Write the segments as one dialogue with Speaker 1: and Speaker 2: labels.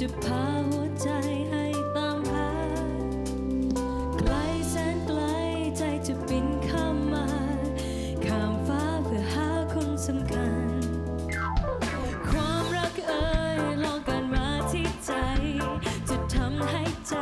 Speaker 1: จะพาหัวใจให้ตามหาไกลแสนไกลใจจะบินข้ามมา ข้ามฟ้าเพื่อหาคนสำคัญ ความรักเอ่ยลองกันมาที่ใจ จะทำให้ใจ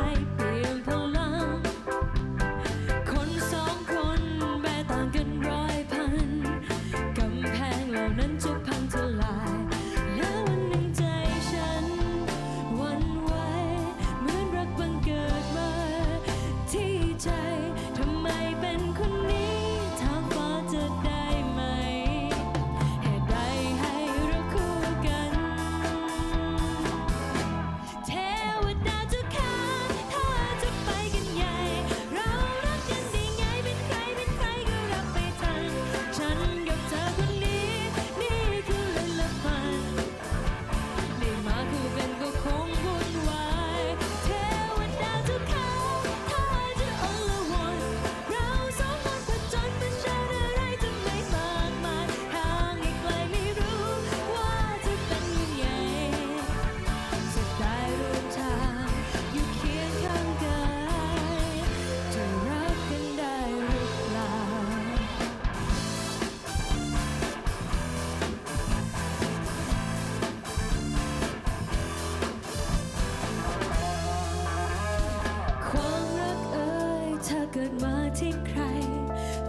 Speaker 1: เกิดมาที่ใคร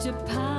Speaker 1: จะพา